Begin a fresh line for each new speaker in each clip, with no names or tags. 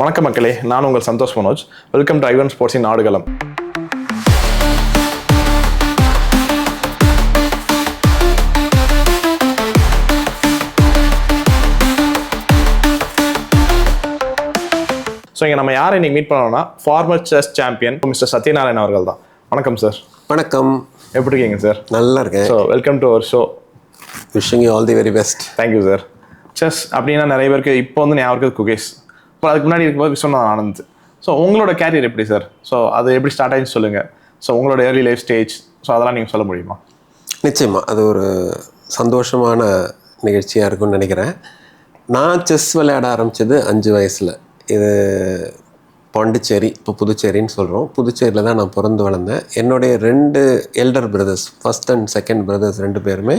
வணக்கம் மக்களே நான் உங்கள் சந்தோஷ் மனோஜ். வெல்கம் டு ஐவன் ஸ்போர்ட்ஸின் நாடுகளம் ஸோ இங்கே நம்ம யாரை இன்னைக்கு மீட் பண்ணோம்னா former chess champion mister Satyanarayan அவர்கள் தான். வணக்கம் சார்
வணக்கம்.
எப்படி இருக்கீங்க சார்
நல்லா இருக்கேன்.
So welcome to our show
wishing you all the very best
thank you sir chess அப்படின்னா நிறைய பேருக்கு இப்போ வந்து ஞாபகம் இருக்குது குகேஷ். இப்போ அதுக்கு முன்னாடி இருக்கும்போது விஸ்வநாதன் ஆனந்த். ஸோ உங்களோட கேரியர் எப்படி சார் ஸோ அது எப்படி ஸ்டார்ட் ஆகின்னு சொல்லுங்கள் ஸோ உங்களோட ஏர்லி லைஃப் ஸ்டேஜ் ஸோ அதெல்லாம் நீங்கள் சொல்ல முடியுமா?
நிச்சயமா. அது ஒரு சந்தோஷமான நிகழ்ச்சியாக இருக்கும்னு நினைக்கிறேன். நான் செஸ் விளையாட ஆரம்பித்தது அஞ்சு வயசில். இது பாண்டிச்சேரி இப்போ புதுச்சேரின்னு சொல்கிறோம் புதுச்சேரியில் தான் நான் பிறந்து வளர்ந்தேன். என்னுடைய ரெண்டு elder brothers first and second brothers ரெண்டு பேருமே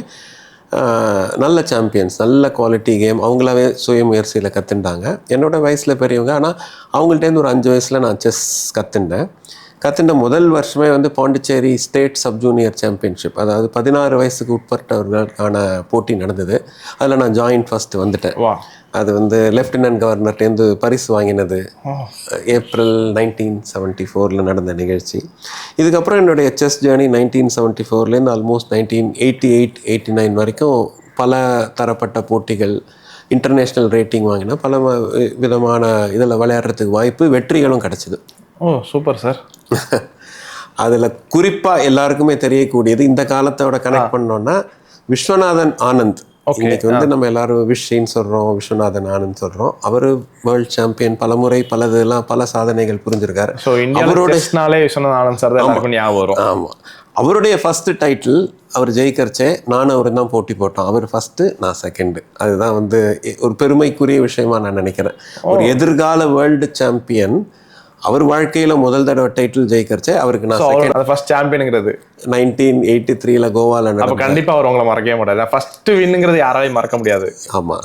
நல்ல சாம்பியன்ஸ் நல்ல குவாலிட்டி கேம் அவங்களாவே சுய முயற்சியில் கற்றுண்டாங்க என்னோட வயசில் பெரியவங்க ஆனால் அவங்கள்ட்டேருந்து ஒரு அஞ்சு வயசில் நான் செஸ் கற்றுண்டேன் கற்றுண்ட முதல் வருஷமே வந்து Pondicherry state sub junior championship அதாவது பதினாறு வயசுக்கு உட்பட்டவர்களுக்கான போட்டி நடந்தது. அதில் நான் ஜாயின்ட் ஃபஸ்ட்டு வந்துட்டேன்.
வா.
அது வந்து லெஃப்டினன்ட் கவர்னர்ட்டேருந்து பரிசு வாங்கினது. ஏப்ரல் நைன்டீன் செவன்ட்டி ஃபோரில் நடந்த நிகழ்ச்சி. இதுக்கப்புறம் என்னுடைய chess journey nineteen seventy ஃபோர்லேருந்து almost nineteen eighty eight eighty nine வரைக்கும் பல தரப்பட்ட போட்டிகள் இன்டர்நேஷ்னல் ரேட்டிங் வாங்கின பல விதமான இதில் விளையாடுறதுக்கு வாய்ப்பு வெற்றிகளும் கிடச்சிது.
ஓ சூப்பர் சார்
அதில் குறிப்பாக எல்லாருக்குமே தெரியக்கூடியது இந்த காலத்தோட கனெக்ட் பண்ணோம்னா விஸ்வநாதன் ஆனந்த். இன்னைக்கு வந்து நம்ம எல்லாரும் விஷின்னு சொல்கிறோம் விஸ்வநாதன் ஆனந்த் சொல்கிறோம் அவர் வேர்ல்ட் சாம்பியன் பல முறை பலதெல்லாம் பல சாதனைகள் புரிஞ்சிருக்காரு.
ஸோ இந்தியாவோட செஸ்னாலே விஸ்வநாத் ஆனந்த் சார் தான் ஞாபகம் வரும்.
ஆமாம் அவருடைய ஃபர்ஸ்ட் டைட்டில் அவர் ஜெயிக்கிறச்சே நானும் அவரும் தான் போட்டி போட்டோம். அவர் ஃபர்ஸ்ட் நான் செகண்டு அதுதான் வந்து ஒரு பெருமைக்குரிய விஷயமா நான் நினைக்கிறேன். ஒரு எதிர்கால வேர்ல்டு சாம்பியன் அவர் வாழ்க்கையில முதல் தடவை டைட்டில் ஜெயிக்கிறச்சே அவருக்கு நான்
ஃபர்ஸ்ட் சாம்பியனுங்கிறது
நைன்டீன் எயிட்டி த்ரீல கோவால
அப்போ கண்டிப்பாக அவர் உங்களை மறக்கவே மாட்டார். ஃபர்ஸ்ட் வின்னுங்கிறது யாராலையும் மறக்க முடியாது.
ஆமா.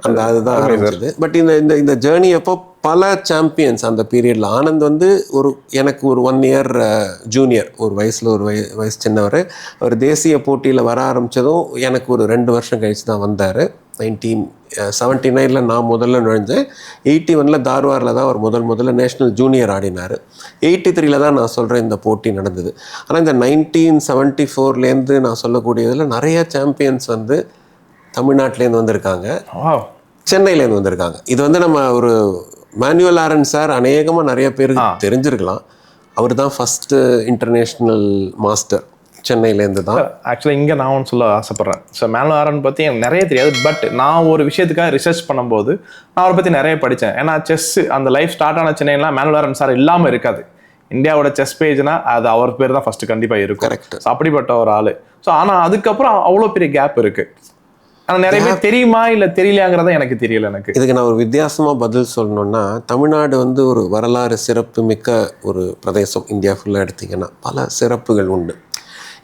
அந்த அதுதான் ஆரம்பிச்சது. பட் இந்த இந்த இந்த ஜேர்னி அப்போ பல சாம்பியன்ஸ் அந்த பீரியட்ல ஆனந்த் வந்து ஒரு எனக்கு ஒரு ஒன் இயர் ஜூனியர் ஒரு வயசுல ஒரு வய வயசு சின்னவர். அவர் தேசிய போட்டியில் வர ஆரம்பிச்சதும் எனக்கு ஒரு ரெண்டு வருஷம் கழிச்சு தான் வந்தார். நைன்டீன் செவன்ட்டி நைனில் நான் முதல்ல நுழைஞ்சேன். எயிட்டி ஒனில் தார்வாரில் தான் அவர் முதல் முதல்ல நேஷ்னல் ஜூனியர் ஆடினார். எயிட்டி த்ரீல தான் நான் சொல்கிறேன் இந்த போட்டி நடந்தது. ஆனால் இந்த நைன்டீன் செவன்ட்டி ஃபோர்லேருந்து நான் சொல்லக்கூடியதில் நிறைய சாம்பியன்ஸ் வந்து தமிழ்நாட்டிலேருந்து வந்திருக்காங்க. சென்னையிலேருந்து வந்திருக்காங்க. இது வந்து நம்ம ஒரு மேனுவல் ஆரன் சார் அநேகமாக நிறைய பேருக்கு தெரிஞ்சிருக்கலாம். அவர் தான் ஃபஸ்ட்டு இன்டர்நேஷ்னல் மாஸ்டர் சென்னையிலேருந்து தான்.
ஆக்சுவலாக இங்கே நான் ஒன்று சொல்ல ஆசைப்பட்றேன். ஸோ மேனோ ஆரன் பற்றி எனக்கு நிறைய தெரியாது. பட் நான் ஒரு விஷயத்துக்காக ரிசர்ச் பண்ணும்போது நான் அவரை பற்றி நிறைய படித்தேன். ஏன்னா செஸ் அந்த லைஃப் ஸ்டார்ட் ஆன சென்னைலாம் மேனோ ஆரன் சார் இல்லாமல் இருக்காது. இந்தியாவோட செஸ் பேஜ்னா அது அவர் பேர் தான் ஃபர்ஸ்ட் கண்டிப்பாக இருக்கும். ஸோ அப்படிப்பட்ட ஒரு ஆள். ஸோ ஆனால் அதுக்கப்புறம் அவ்வளோ பெரிய கேப் இருக்கு. ஆனால் நிறைய பேர் தெரியுமா இல்லை தெரியலையாங்கிறத எனக்கு தெரியல எனக்கு.
இதுக்கு நான் ஒரு வித்தியாசமாக பதில் சொல்லணும்னா தமிழ்நாடு வந்து ஒரு வரலாறு சிறப்பு மிக்க ஒரு பிரதேசம் இந்தியா ஃபுல்லாக எடுத்தீங்கன்னா பல சிறப்புகள் உண்டு.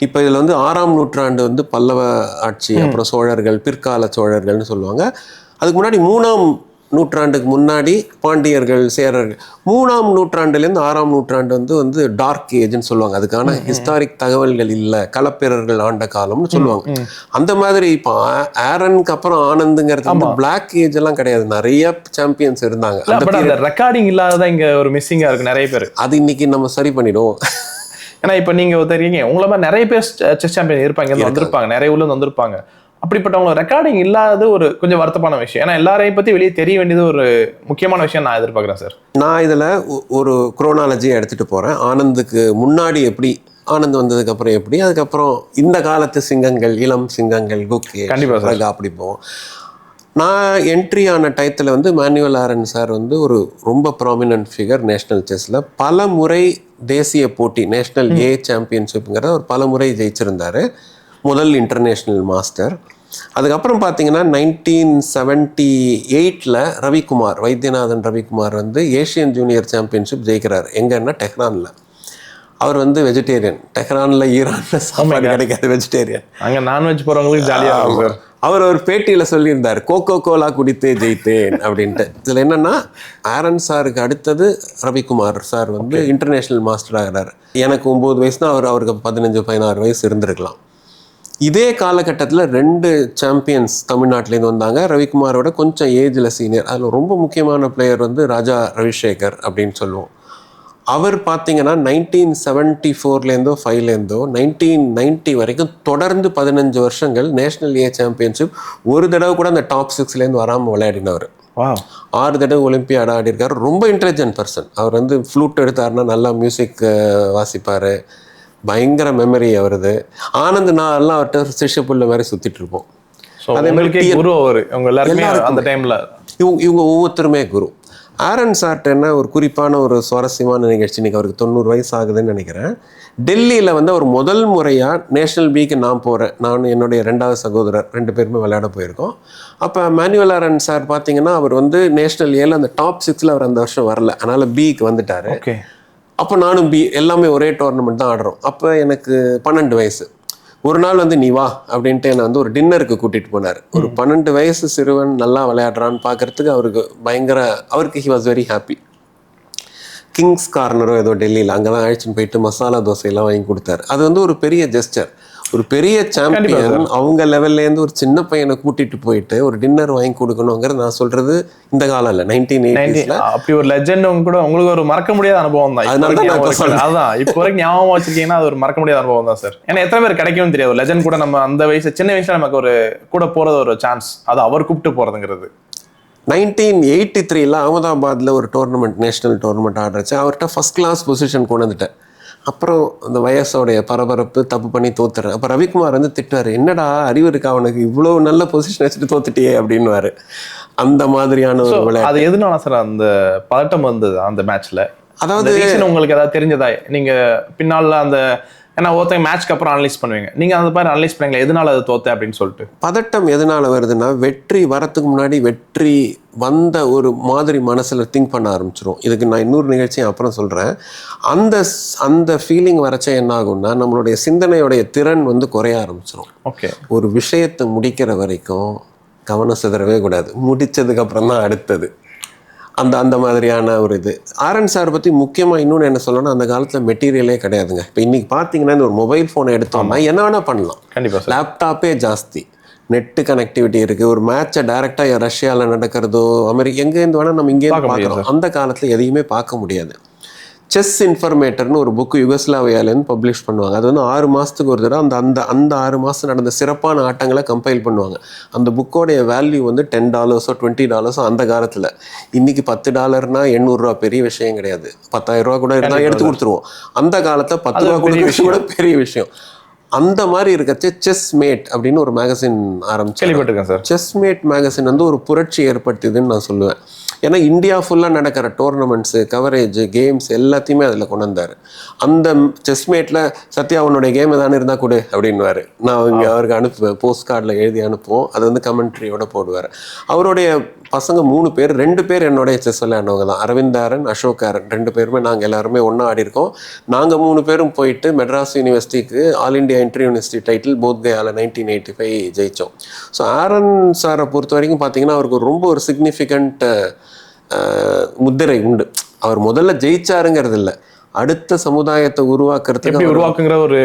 இப்போ இதில் வந்து ஆறாம் நூற்றாண்டு வந்து பல்லவ ஆட்சி அப்புறம் சோழர்கள் பிற்கால சோழர்கள்னு சொல்லுவாங்க. அதுக்கு முன்னாடி மூணாம் நூற்றாண்டுக்கு முன்னாடி பாண்டியர்கள் சேரர்கள் மூணாம் நூற்றாண்டுலேருந்து ஆறாம் நூற்றாண்டு வந்து வந்து டார்க் ஏஜ்னு சொல்லுவாங்க. அதுக்கான ஹிஸ்டாரிக் தகவல்கள் இல்லை. களப்பிரர்கள் ஆண்ட காலம்னு சொல்லுவாங்க. அந்த மாதிரி இப்போ ஆரனுக்கு அப்புறம் ஆனந்துங்கிறது வந்து பிளாக் ஏஜ் எல்லாம் கிடையாது. நிறைய சாம்பியன்ஸ் இருந்தாங்க. அந்த
ரெக்கார்டிங் இல்லாததான் இங்கே ஒரு மிஸ்ஸிங்காக இருக்கு நிறைய பேர்
அது இன்னைக்கு நம்ம சரி பண்ணிடுவோம்.
ஏன்னா இப்போ நீங்க தெரியுங்க உங்களை மாதிரி நிறைய பேர் செஸ் சாம்பியன் இருப்பாங்க வந்திருப்பாங்க. நிறைய ஊர்ல இருந்து வந்திருப்பாங்க. அப்படிப்பட்டவங்க ரெக்கார்டிங் இல்லாதது ஒரு கொஞ்சம் வருத்தமான விஷயம். ஏன்னா எல்லாரையும் பத்தி வெளியே தெரிய வேண்டியது ஒரு முக்கியமான விஷயம் நான் எதிர்பார்க்குறேன் சார்
நான் இதில் ஒரு குரோனாலஜியை எடுத்துகிட்டு போகிறேன் ஆனந்துக்கு முன்னாடி எப்படி ஆனந்த் வந்ததுக்கு அப்புறம் எப்படி அதுக்கப்புறம் இந்த காலத்து சிங்கங்கள் இளம் சிங்கங்கள் குக்கே
கண்டிப்பா sir.
ரகா அப்படி போவோம். நான் என்ட்ரி ஆன டயத்தில் வந்து மேனுவல் ஆரன் சார் வந்து ஒரு ரொம்ப ப்ராமினன்ட் ஃபிகர் நேஷ்னல் செஸ்ஸில் பல முறை தேசிய போட்டி நேஷ்னல் ஏ சாம்பியன்ஷிப்புங்கிற ஒரு பல முறை ஜெயிச்சிருந்தாரு. முதல் இன்டர்நேஷ்னல் மாஸ்டர் அதுக்கப்புறம் பார்த்தீங்கன்னா நைன்டீன் செவன்ட்டி எயிட்டில் ரவிக்குமார் வைத்தியநாதன் ரவிக்குமார் வந்து ஏஷியன் ஜூனியர் சாம்பியன்ஷிப் ஜெயிக்கிறார். எங்கன்னா டெஹ்ரானில். அவர் வந்து வெஜிடேரியன் டெஹ்ரானில் ஈரானில் சாப்பாடு கிடைக்காது வெஜிடேரியன்
அங்க நான்வெஜ் போறவங்களுக்கு ஜாலியா இருக்கும் சார்
அவர் ஒரு பேட்டியில் சொல்லியிருந்தார் கோகோ கோலா குடித்தே ஜெயித்தேன் அப்படின்ட்டு. இதில் என்னன்னா ஆரன் சாருக்கு அடுத்தது ரவிக்குமார் சார் வந்து இன்டர்நேஷ்னல் மாஸ்டர் ஆகிறார். எனக்கு ஒம்பது வயசுனா அவர் அவருக்கு பதினஞ்சு பதினாறு வயசு இருந்திருக்கலாம். இதே காலகட்டத்தில் ரெண்டு சாம்பியன்ஸ் தமிழ்நாட்டிலேருந்து வந்தாங்க. ரவிக்குமாரோட கொஞ்சம் ஏஜில் சீனியர் அதில் ரொம்ப முக்கியமான பிளேயர் வந்து ராஜா ரவிசேகர் அப்படின்னு சொல்லுவோம். அவர் பார்த்தீங்கன்னா நைன்டீன் செவன்ட்டி ஃபோர்லேருந்தோ ஃபைவ்லேருந்தோ நைன்டீன் நைன்ட்டி வரைக்கும் தொடர்ந்து பதினஞ்சு வருஷங்கள் நேஷனல் ஏ சாம்பியன்ஷிப் ஒரு தடவை கூட அந்த டாப் சிக்ஸ்லேருந்து வராமல் விளையாடினவர். ஆறு தடவை ஒலிம்பியாட் ஆடி இருக்காரு ரொம்ப இன்டெலிஜென்ட் பர்சன் அவர் வந்து ஃப்ளூட் எடுத்தாருன்னா நல்லா மியூசிக் வாசிப்பார். பயங்கர மெமரி அவரது ஆனந்த் நான் எல்லாம் அவர்கிட்ட சிஷ்ய புள்ள மாதிரி சுற்றிட்டு இருப்போம்.
குரு அவர். உங்க எல்லாருக்குமே அந்த டைம்ல
இவங்க இவங்க ஒவ்வொருத்தருமே குரு. ஆரன் சார்ட் என்ன ஒரு குறிப்பான ஒரு சுவாரஸ்யமான நிகழ்ச்சி இன்னைக்கு அவருக்கு தொண்ணூறு வயசு ஆகுதுன்னு நினைக்கிறேன். டெல்லியில் வந்து அவர் முதல் முறையாக நேஷனல் பிக்கு நான் போகிறேன் நான் என்னுடைய ரெண்டாவது சகோதரர் ரெண்டு பேருமே விளையாட போயிருக்கோம். அப்போ மேனுவல் ஆரன் சார் பார்த்தீங்கன்னா அவர் வந்து நேஷனல் ஏல அந்த டாப் சிக்ஸில் அவர் அந்த வருஷம் வரல. அதனால் பிக்கு வந்துட்டார்.
ஓகே
அப்போ நானும் பி எல்லாமே ஒரே டோர்னமெண்ட் தான் ஆடுறோம். அப்போ எனக்கு பன்னெண்டு வயசு. ஒரு நாள் வந்து நீ வா அப்படின்ட்டு என்னை வந்து ஒரு டின்னருக்கு கூட்டிகிட்டு போனார். ஒரு பன்னெண்டு வயசு சிறுவன் நல்லா விளையாடுறான்னு பார்க்கறதுக்கு அவருக்கு பயங்கர அவருக்கு he was very happy kings கார்னரோ ஏதோ டெல்லியில் அங்கே தான் அழைச்சின்னு போயிட்டு மசாலா தோசையெல்லாம் வாங்கி கொடுத்தாரு. அது வந்து ஒரு பெரிய ஜெஸ்டர் ஒரு பெரிய சாம்பியன் அவங்க லெவல்லேருந்து ஒரு சின்ன பையனை கூட்டிட்டு போயிட்டு ஒரு டின்னர் வாங்கி கொடுக்கணுங்கிறது நான் சொல்றது இந்த காலம் இல்லை நைன்டீன் எயிட்டிஸில்
அப்படி ஒரு லெஜெண்ட் கூட உங்களுக்கு ஒரு மறக்க முடியாத அனுபவம் தான்.
அதனால தான் நான் இப்ப சொல்றேன்.
அதான் இப்போ வரைக்கும் ஞாபகம் வச்சிருக்கீங்கன்னா அது ஒரு மறக்க முடியாத அனுபவம் தான் சார். ஏன்னா எத்தனை பேர் கிடைக்கும்னு தெரியாது. லெஜெண்ட் கூட நம்ம அந்த வயசு சின்ன வயசுல நமக்கு ஒரு கூட போறது ஒரு சான்ஸ் அது அவர் கூப்பிட்டு போறதுங்கிறது.
நைன்டீன் எயிட்டி த்ரீல அகமதாபாத்தில் ஒரு டோர்னமெண்ட் நேஷனல் டோர்னமெண்ட் ஆடுறச்சு. அவர்கிட்ட ஃபஸ்ட் கிளாஸ் பொசிஷன் கொண்டு வந்துட்டேன். அப்புறம் அந்த வயசோடைய பரபரப்பு தப்பு பண்ணி தோத்துறேன் அப்போ ரவிக்குமார் வந்து திட்டுவார் என்னடா அறிவு இருக்கா அவனுக்கு இவ்வளோ நல்ல பொசிஷன் வச்சுட்டு தோத்துட்டியே அப்படின்னுவாரு. அந்த மாதிரியான ஒரு விளையாட்டு.
அது எதுனால சார் அந்த பதட்டம் வந்தது அந்த மேட்ச்ல
அதாவது
உங்களுக்கு ஏதாவது தெரிஞ்சதா? நீங்க பின்னால அந்த ஏன்னா ஒருத்தங்க மேட்ச்க்கு அப்புறம் அனலைஸ் பண்ணுவீங்க. நீங்க அந்த மாதிரி அனலைஸ் பண்ணீங்களா? எதனால அது தோத்த அப்படின்னு சொல்லிட்டு.
பதட்டம் எதனால வருதுன்னா வெற்றி வரத்துக்கு முன்னாடி வெற்றி வந்த ஒரு மாதிரி மனசுல திங்க் பண்ண ஆரம்பிச்சிரும். இதுக்கு நான் இன்னொரு நிகழ்ச்சியை அப்புறம் சொல்றேன். அந்த அந்த ஃபீலிங் வரச்ச என்ன ஆகும்னா நம்மளுடைய சிந்தனையுடைய திறன் வந்து குறைய ஆரம்பிச்சிரும்.
ஓகே
ஒரு விஷயத்தை முடிக்கிற வரைக்கும் கவனம் சிதறவே கூடாது. முடிச்சதுக்கு அப்புறம் தான் அடுத்தது. அந்த அந்த மாதிரியான ஒரு இது. ஆர்என் சார் பற்றி முக்கியமாக இன்னொன்று என்ன சொல்லணும்னா அந்த காலத்தில் மெட்டீரியலே கிடையாதுங்க. இப்போ இன்னைக்கு பார்த்தீங்கன்னா இந்த ஒரு மொபைல் ஃபோனை எடுத்தோம்னா என்ன வேணால் பண்ணலாம்.
கண்டிப்பா சார்.
லேப்டாப்பே ஜாஸ்தி. நெட்டு கனெக்டிவிட்டி இருக்குது ஒரு மேட்சை டேரெக்டாக ரஷ்யாவில் நடக்கிறதோ அமெரிக்கா எங்கேருந்து வேணால் நம்ம இங்கே
பார்க்க முடியாது
பார்க்குறோம் அந்த காலத்தில் எதையுமே பார்க்க முடியாது. செஸ் இன்ஃபர்மேட்டர்னு ஒரு புக்கு யுகஸ்லாவியாலேருந்து பப்ளிஷ் பண்ணுவாங்க. அது வந்து ஆறு மாதத்துக்கு ஒரு தடவை அந்த அந்த அந்த ஆறு மாதம் நடந்த சிறப்பான ஆட்டங்களை கம்பைல் பண்ணுவாங்க. அந்த புக்கோடைய வேல்யூ வந்து டென் டாலர்ஸோ டுவெண்ட்டி டாலர்ஸோ அந்த காலத்தில். இன்னைக்கு பத்து டாலர்னா எண்ணூறுரூவா பெரிய விஷயம் கிடையாது. பத்தாயிரம் ரூபா கூட இருந்தால் எடுத்து கொடுத்துருவோம். அந்த காலத்தில் பத்து ரூபா
பெரிய
கொடுக்கறது கூட பெரிய விஷயம். அந்த மாதிரி இருக்கச்சு செஸ் மேட் அப்படின்னு ஒரு மேகசின் ஆரம்பிச்சு
கேள்விப்பட்டிருக்கேன் சார்
செஸ்மேட் மேகசின் வந்து ஒரு புரட்சி ஏற்படுத்தியதுன்னு நான் சொல்லுவேன். ஏன்னா இந்தியா ஃபுல்லாக நடக்கிற டோர்னமெண்ட்ஸு கவரேஜ் கேம்ஸ் எல்லாத்தையுமே அதில் கொண்டு வந்தார். அந்த செஸ்மேட்டில் சத்யா உன்னுடைய கேம் எதானே இருந்தால் கொடு அப்படின்னுவாரு. நான் இங்கே அவருக்கு அனுப்புவேன் போஸ்ட் கார்டில் எழுதி அனுப்புவோம். அது வந்து கமெண்ட்ரியோட போடுவார். அவருடைய பசங்க மூணு பேர் ரெண்டு பேர் என்னுடைய செஸ் விளையாண்டவங்க தான். அரவிந்தாரன் அசோகாரன் ரெண்டு பேருமே நாங்கள் எல்லாருமே ஒன்றா ஆடி இருக்கோம். நாங்கள் மூணு பேரும் போயிட்டு மெட்ராஸ் யூனிவர்சிட்டிக்கு all India inter university title போத்கயாவில் nineteen eighty five ஜெயித்தோம் ஸோ ஆரன் சாரை பொறுத்த வரைக்கும் பார்த்தீங்கன்னா அவருக்கு ரொம்ப ஒரு சிக்னிஃபிகண்ட் முத்திரை உண்டு. அவர் முதல்ல ஜெயிச்சாருங்கிறது இல்லை அடுத்த சமுதாயத்தை உருவாக்குறதுக்கு
உருவாக்குங்கிற ஒரு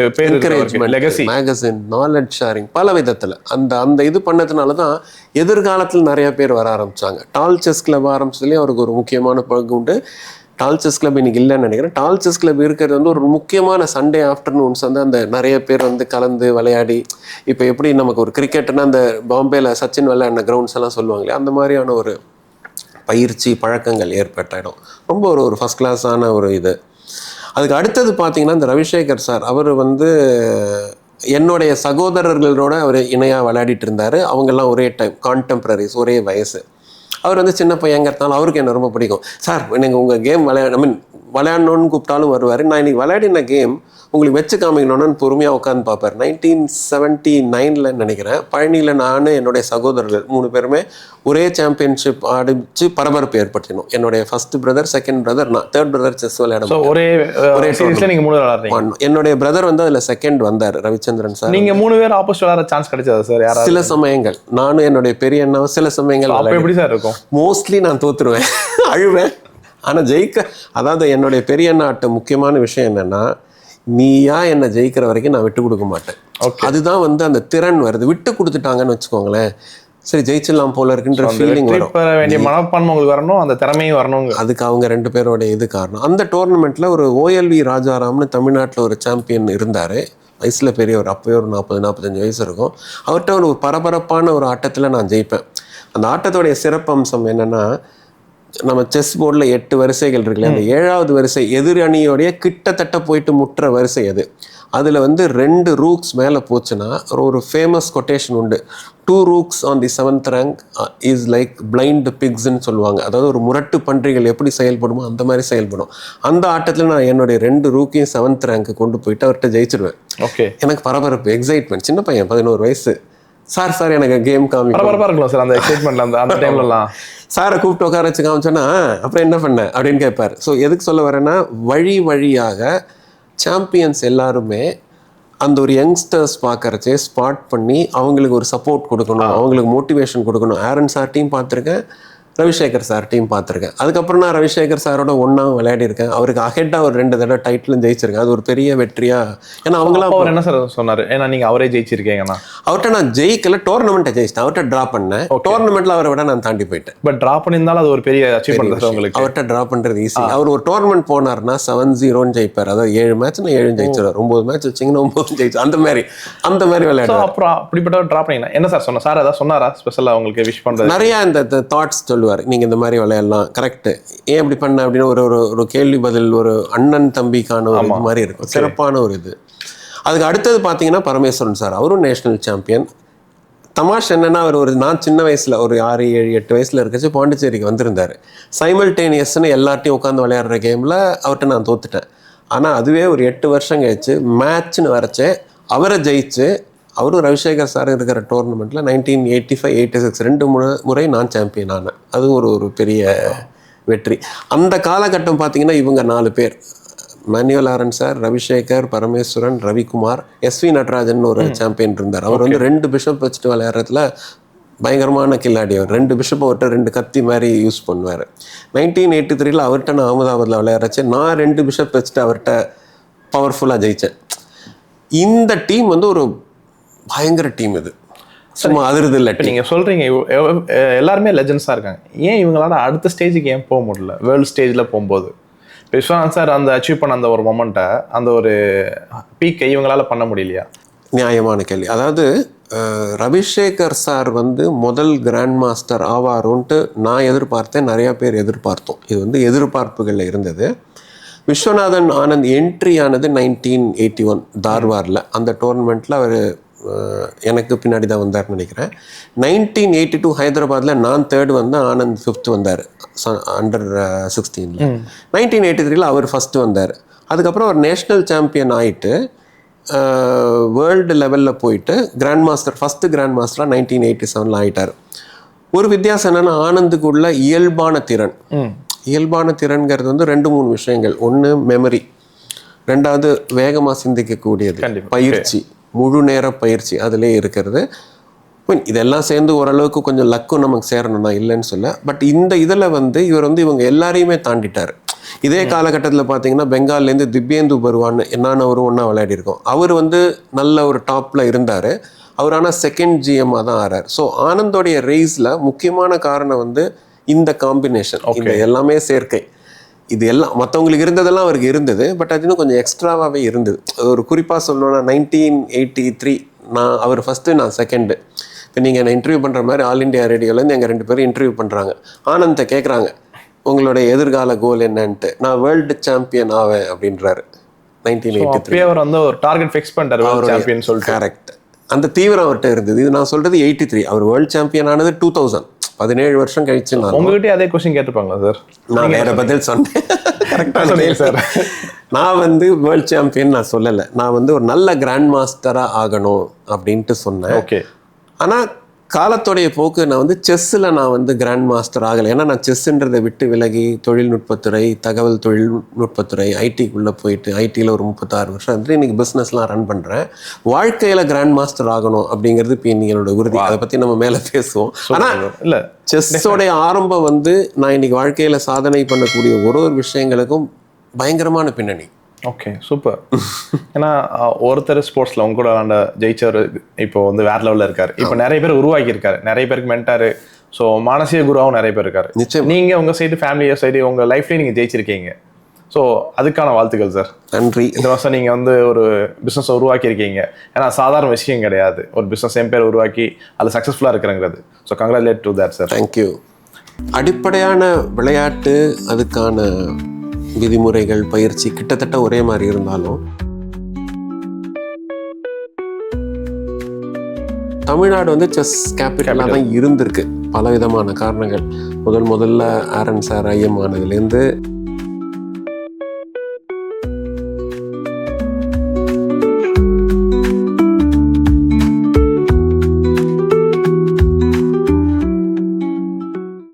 மேகசின் நாலேஜ் ஷேரிங் பல விதத்தில். அந்த அந்த இது பண்ணதுனால தான் எதிர்காலத்தில் நிறைய பேர் வர ஆரம்பிச்சாங்க. டால் செஸ் கிளப் ஆரம்பிச்சதுலேயும் அவருக்கு ஒரு முக்கியமான பங்கு உண்டு. டால் செஸ் கிளப் இன்னைக்கு இல்லைன்னு நினைக்கிறேன். டால் செஸ் கிளப் இருக்கிறது வந்து ஒரு முக்கியமான சண்டே ஆஃப்டர்நூன்ஸ் வந்து அந்த நிறைய பேர் வந்து கலந்து விளையாடி இப்போ எப்படி நமக்கு ஒரு கிரிக்கெட்னா அந்த பாம்பேல சச்சின் விளையாடின கிரவுண்ட்ஸ் எல்லாம் சொல்லுவாங்களே அந்த மாதிரியான ஒரு பயிற்சி பழக்கங்கள் ஏற்பட்ட இடம். ரொம்ப ஒரு ஒரு ஃபஸ்ட் கிளாஸான ஒரு இது. அதுக்கு அடுத்தது பார்த்தீங்கன்னா இந்த ரவிசேகர் சார் அவர் வந்து என்னுடைய சகோதரர்களோட அவர் இணையாக விளையாடிட்டு இருந்தார். அவங்கெல்லாம் ஒரே டைம் கான்டெம்பரரிஸ் ஒரே வயசு. அவர் வந்து சின்ன பையங்கிறதுனால அவருக்கு என்ன ரொம்ப பிடிக்கும். சார் நீங்கள் உங்கள் கேம் விளையாட ஐ மீன் விளையாடணும்னு கூப்பிட்டாலும் வருவார். நான் இன்னைக்கு விளையாடின கேம் உங்களுக்கு வச்சு காமிக்கணும்னு பொறுமையாக உட்காந்து பார்ப்பார். நைன்டீன் செவன்ட்டி நைனில் நினைக்கிறேன். பழனியில் நான் என்னுடைய சகோதரர்கள் மூணு பேருமே ஒரே சாம்பியன்ஷிப் ஆடிச்சு பரபரப்பு ஏற்படுத்தினோம். என்னுடைய ஃபர்ஸ்ட் பிரதர் செகண்ட் பிரதர் நான் தேர்ட் பிரதர் செஸ் விளையாட
ஒரே
ஒரே
மூணு விளையாடுறீங்க.
பண்ணோம். என்னுடைய பிரதர் வந்து அதில் செகண்ட் வந்தார் ரவிச்சந்திரன் சார்
நீங்க மூணு பேர் ஆப்போசிட் விளையாட சான்ஸ் கிடைச்சதா சார்
சில சமயங்கள். நானும் என்னுடைய பெரிய அண்ணாவும் சில சமயங்கள்
எப்படி சார் இருக்கும்?
மோஸ்ட்லி நான் தோத்துருவேன். அழுவேன். ஆனால் ஜெயிக்க அதாவது என்னுடைய பெரிய அண்ணாட்ட முக்கியமான விஷயம் என்னன்னா நீயா என்னை ஜெயிக்கிற வரைக்கும் நான் விட்டு கொடுக்க மாட்டேன். அதுதான் வந்து அந்த திறன் வருது. விட்டு கொடுத்துட்டாங்கன்னு வச்சுக்கோங்களேன் சரி ஜெயிச்சிடலாம் போல இருக்குன்ற ஃபீலிங் வரும்.
வேண்டிய மனப்பான்மை உங்களுக்கு வரணும் அந்த திறமையும் வரணுங்க
அதுக்கு அவங்க ரெண்டு பேரோட இது காரணம். அந்த டோர்னமெண்ட்ல ஒரு ஓஎல்வி ராஜாராம்னு தமிழ்நாட்டில் ஒரு சாம்பியன் இருந்தார். வயசில் பெரியவர் அப்போயே ஒரு நாற்பது நாற்பத்தஞ்சு வயசு இருக்கும். அவர்கிட்ட ஒரு பரபரப்பான ஒரு ஆட்டத்தில் நான் ஜெயிப்பேன். அந்த ஆட்டத்தோடைய சிறப்பம்சம் என்னன்னா நம்ம செஸ் போர்டில் எட்டு வரிசைகள் இருக்குல்ல அந்த ஏழாவது வரிசை எதிர் அணியோடைய கிட்டத்தட்ட போயிட்டு முட்டுற வரிசை அது. அதில் வந்து ரெண்டு ரூக்ஸ் மேலே போச்சுன்னா ஒரு ஒரு ஃபேமஸ் கொட்டேஷன் உண்டு. Two rooks on the seventh rank is like blind பிக்ஸ்ன்னு சொல்லுவாங்க. அதாவது ஒரு முரட்டு பன்றிகள் எப்படி செயல்படுமோ அந்த மாதிரி செயல்படும். அந்த ஆட்டத்தில் நான் என்னுடைய ரெண்டு ரூக்கையும் செவன்த் ரேங்க்கு கொண்டு போயிட்டு அவர்கிட்ட ஜெயிச்சிருவேன்.
ஓகே
எனக்கு பரபரப்பு எக்ஸைட்மெண்ட் சின்ன பையன் பதினோரு வயசு. சார் சார் எனக்கு கேம் காமி
பரபரப்பா இருக்கலாம் சார் அந்த எக்ஸைட்மெண்ட்ல அந்த அந்த டைம்ல எல்லாம்
சாரை கூப்பிட்டு உட்கார வச்சு காமிச்சோன்னா அப்புறம் என்ன பண்ண? அப்படின்னு கேட்பார். ஸோ எதுக்கு சொல்ல வரேன்னா வழி வழியாக சாம்பியன்ஸ் எல்லாருமே அந்த ஒரு யங்ஸ்டர்ஸ் பார்க்கறச்சே ஸ்பாட் பண்ணி அவங்களுக்கு ஒரு சப்போர்ட் கொடுக்கணும் அவங்களுக்கு மோட்டிவேஷன் கொடுக்கணும். ஆரன் சார் டீம் பார்த்துருக்கேன். ரவிசேகர் சார் டீம் பார்த்துருக்கேன். அதுக்கப்புறம் நான் ரவிசேகர் சாரோட ஒன்றா விளையாடிருக்கேன் அவருக்கு அஹெட்டாக ஒரு ரெண்டு தடவை டைட்டிலும் ஜெயிச்சிருக்கேன். அது ஒரு பெரிய வெற்றியா? ஏன்னா அவங்களாம்
அவர் என்ன சார் சொன்னாரு? ஏன்னா நீங்க அவரே ஜெயிச்சிருக்கீங்கண்ணா
அவர்கிட்ட நான் ஜெயிக்கல டோர்னமெண்ட்டை ஜெயிச்சிட்டேன். அவர்கிட்ட ட்ரா பண்ணேன். டோர்னமெண்ட்ல அவரை விட நான் தாண்டி போயிட்டேன்.
பட் டிரா பண்ணியிருந்தாலும் அது ஒரு பெரிய அச்சீவ்மெண்ட் உங்களுக்கு.
அவர்கிட்ட ட்ரா பண்றது ஈஸி அவர் ஒரு டோர்னமெண்ட் போனார்னா செவன் ஜீரோன்னு ஜெயிப்பார். அதாவது ஏழு மேட்ச் நான் ஏழு ஜெயிச்சிருவார். ஒன்பது மேட்ச் வச்சிங்கன்னா ஒன்பது ஜெயிச்சு அந்த மாதிரி. அந்த மாதிரி
ஸோ
விளையாடுவார்.
அப்புறம் அப்படிப்பட்ட டிரா பண்ணீங்கன்னா என்ன சார் சொன்ன? சார் ஏதாவது சொன்னாரா? ஸ்பெஷலா உங்களுக்கு விஷ் பண்றது?
நிறைய இந்த தாட்ஸ் சொல்லுவார். நீங்க இந்த மாதிரி விளையாடலாம். கரெக்ட் ஏன் இப்படி பண்ண? அப்படின்னு ஒரு ஒரு கேள்வி பதில் ஒரு அண்ணன் தம்பிக்கான ஒரு இது மாதிரி இருக்கும். சிறப்பான ஒரு இது. அதுக்கு அடுத்தது பார்த்தீங்கன்னா பரமேஸ்வரன் சார். அவரும் நேஷனல் சாம்பியன் தமாஷ் என்னன்னா அவர் ஒரு நான் சின்ன வயசுல ஒரு ஆறு ஏழு எட்டு வயசுல இருக்கச்சு பாண்டிச்சேரிக்கு வந்திருந்தாரு. சைமல்டேனியஸ்னு எல்லார்ட்டையும் உட்காந்து விளையாடுற கேம்ல அவர்கிட்ட நான் தோத்துட்டேன். ஆனா அதுவே ஒரு எட்டு வருஷம் கழிச்சு மேட்ச்னு வரச்சே அவரை ஜெயிச்சு அவரும் ரவிசேகர் சார் இருக்கிற டோர்னமெண்ட்டில் nineteen eighty five eighty six ரெண்டு முறை முறை நான் சாம்பியன் ஆனேன். அதுவும் ஒரு ஒரு பெரிய வெற்றி. அந்த காலகட்டம் பார்த்தீங்கன்னா இவங்க நாலு பேர். Manuel Aaron sir Ravisekhar Parameswaran Ravikumar S V Natarajan ஒரு சாம்பியன் இருந்தார். அவர் வந்து ரெண்டு பிஷப் வச்சுட்டு விளையாடுறதுல பயங்கரமான கில்லாடி அவர். ரெண்டு பிஷப் அவர்கிட்ட ரெண்டு கத்தி மாதிரி யூஸ் பண்ணுவார். நைன்டீன் எயிட்டி த்ரீல அவர்கிட்ட நான் அகமதாபாத்தில் விளையாடுறச்சு நான் ரெண்டு பிஷப் வச்சுட்டு அவர்கிட்ட பவர்ஃபுல்லாக ஜெயித்தேன் இந்த டீம் வந்து ஒரு பயங்கர டீம் இது. சும்மா அதிர்து இல்லை
இப்போ நீங்க சொல்றீங்க இவ- எவ்- எ- எல்லாருமே லெஜண்ட்ஸா இருக்காங்க. ஏன் இவங்களால அடுத்த ஸ்டேஜுக்கு ஏன் போக முடியல? வேர்ல்டு ஸ்டேஜ்ல போகும்போது. விஸ்வநாத் சார் அந்த அச்சீவ் பண்ண அந்த ஒரு மொமெண்ட்டை அந்த ஒரு பீக்கை இவங்களால பண்ண முடியலையா?
நியாயமான கேள்வி. அதாவது ரவிசேகர் சார் வந்து முதல் கிராண்ட் மாஸ்டர் ஆவாரோன்ட்டு நான் எதிர்பார்த்தேன் நிறையா பேர் எதிர்பார்த்தோம். இது வந்து எதிர்பார்ப்புகளில் இருந்தது. விஸ்வநாதன் ஆனந்த் என்ட்ரி ஆனது நைன்டீன் எயிட்டி ஒன் தார்வாரில். அந்த டோர்னமெண்ட்டில் அவர் எனக்கு பின்னாடி தான் வந்தார்னு நினைக்கிறேன். நைன்டீன் எயிட்டி டூ ஹைதராபாத்தில் நான் தேர்ட் வந்தேன் ஆனந்த் ஃபிஃப்த் வந்தார். அண்டர் சிக்ஸ்டீனில் நைன்டீன் எயிட்டி த்ரீல அவர் ஃபஸ்ட்டு வந்தார். அதுக்கப்புறம் அவர் நேஷ்னல் சாம்பியன் ஆயிட்டு வேர்ல்டு லெவலில் போயிட்டு கிராண்ட் மாஸ்டர் ஃபஸ்ட்டு கிராண்ட் மாஸ்டராக நைன்டீன் எயிட்டி செவனில் ஆயிட்டார். ஒரு வித்தியாசம் என்னன்னா ஆனந்துக்கு உள்ள இயல்பான திறன். இயல்பான திறன்கிறது வந்து ரெண்டு மூணு விஷயங்கள். ஒன்று மெமரி ரெண்டாவது வேகமாக சிந்திக்கக்கூடியது. பயிற்சி. முழு நேர பயிற்சி அதிலே இருக்கிறது. இதெல்லாம் சேர்ந்து ஓரளவுக்கு கொஞ்சம் லக்கும் நமக்கு சேரணும் நான் இல்லைன்னு சொல்ல பட் இந்த இதில் வந்து இவர் வந்து இவங்க எல்லாரையுமே தாண்டிட்டார். இதே காலகட்டத்தில் பார்த்தீங்கன்னா பெங்கால்லேருந்து திவ்யேந்து பருவான்னு என்னான்னு அவரும் ஒன்றா விளையாடிருக்கோம். அவர் வந்து நல்ல ஒரு டாப்பில் இருந்தார். அவர் ஆனால் செகண்ட் ஜிஎம்மாக தான் ஆறார். ஸோ ஆனந்தோடைய ரேஸில் முக்கியமான காரணம் வந்து இந்த காம்பினேஷன் எல்லாமே சேர்க்கை. இது எல்லாம் மற்றவங்களுக்கு இருந்ததெல்லாம் அவருக்கு இருந்தது பட் அது இன்னும் கொஞ்சம் எக்ஸ்ட்ராவாகவே இருந்தது. ஒரு குறிப்பாக சொல்லணும்னா நைன்டீன் எயிட்டி த்ரீ நான் அவர் ஃபஸ்ட்டு நான் செகண்டு இப்போ நீங்கள் என்ன இன்டர்வியூ பண்ணுற மாதிரி ஆல் இண்டியா ரேடியோலேருந்து எங்கள் ரெண்டு பேரும் இன்டர்வியூ பண்ணுறாங்க ஆனந்தை கேட்குறாங்க உங்களுடைய எதிர்கால கோல் என்னன்ட்டு. நான் வேர்ல்டு சாம்பியன் ஆவேன் அப்படின்றாரு. நைன்டீன் எயிட்டி த்ரீ
அவர் வந்து ஒரு டார்கெட் ஃபிக்ஸ் பண்ணிட்டாரு வேர்ல்ட் சாம்பியன் சொல்லிட்டு.
கரெக்ட் அந்த தீவிரம் அவர்கிட்ட இருந்தது. இது நான் சொல்கிறது எயிட்டி த்ரீ அவர் வேர்ல்டு சாம்பியன் ஆனது டூ தௌசண்ட் பதினேழு வருஷம் கழிச்சு நான்
உங்ககிட்டயே அதே கொஸ்டின் கேட்டிருப்பாங்களா சார்
நான் வேற பதில் சொன்னேன். கரெக்டாக
சொன்னீங்க சார்
நான் வந்து வேர்ல்ட் சாம்பியன் நான் சொல்லலை. நான் வந்து ஒரு நல்ல கிராண்ட் மாஸ்டராக ஆகணும் அப்படின்ட்டு சொன்னேன்.
ஓகே
ஆனால் காலத்தோடைய போக்கு நான் வந்து செஸ்ஸில் நான் வந்து கிராண்ட் மாஸ்டர் ஆகலை. ஏன்னா நான் செஸ்ஸுன்றதை விட்டு விலகி தொழில்நுட்பத்துறை தகவல் தொழில்நுட்பத்துறை ஐடிக்குள்ளே போயிட்டு ஐடியில் ஒரு முப்பத்தாறு வருஷம் வந்து இன்னைக்கு பிஸ்னஸ்லாம் ரன் பண்ணுறேன் வாழ்க்கையில் கிராண்ட் மாஸ்டர் ஆகணும் அப்படிங்கிறது இப்போ என்னோட உறுதி. அதை பற்றி நம்ம மேலே பேசுவோம். ஆனால்
இல்ல
செஸ்ஸோடைய ஆரம்பம் வந்து நான் இன்னைக்கு வாழ்க்கையில் சாதனை பண்ணக்கூடிய ஒரு ஒரு விஷயங்களுக்கும் பயங்கரமான பின்னணி.
ஓகே சூப்பர் ஏன்னா ஒருத்தர் ஸ்போர்ட்ஸ்ல உங்க கூட விளாண்ட ஜெயிச்சவர் இப்போ வந்து வேற லெவல்ல இருக்காரு. இப்போ நிறைய பேர் உருவாக்கி இருக்காரு நிறைய பேருக்கு மென்டாரு ஸோ மானசீக குருவாவும் நிறைய பேர் இருக்காரு.
நிச்சயம்.
நீங்க உங்க சைடு ஃபேமிலி சைடு உங்க லைஃப்லயே நீங்க ஜெயிச்சிருக்கீங்க. ஸோ அதுக்கான வாழ்த்துக்கள் சார்
நன்றி.
இந்த வருஷம் நீங்க வந்து ஒரு பிசினஸ் உருவாக்கி இருக்கீங்க ஏன்னா சாதாரண விஷயம் கிடையாது. ஒரு பிசினஸ் என் பேர் உருவாக்கி அது சக்ஸஸ்ஃபுல்லாக இருக்கிறங்கிறது. So congratulate to that sir
thank you அடிப்படையான விளையாட்டு அதுக்கான விதிமுறைகள் பயிற்சி கிட்டத்தட்ட ஒரே மாதிரி இருந்தாலும் தமிழ்நாடு வந்து செஸ் கேபிட்டலாக தான் இருந்திருக்கு. பல விதமான காரணங்கள். முதல் முதல்ல ஆரன் சார் ஐஎம் ஆனதுலேருந்து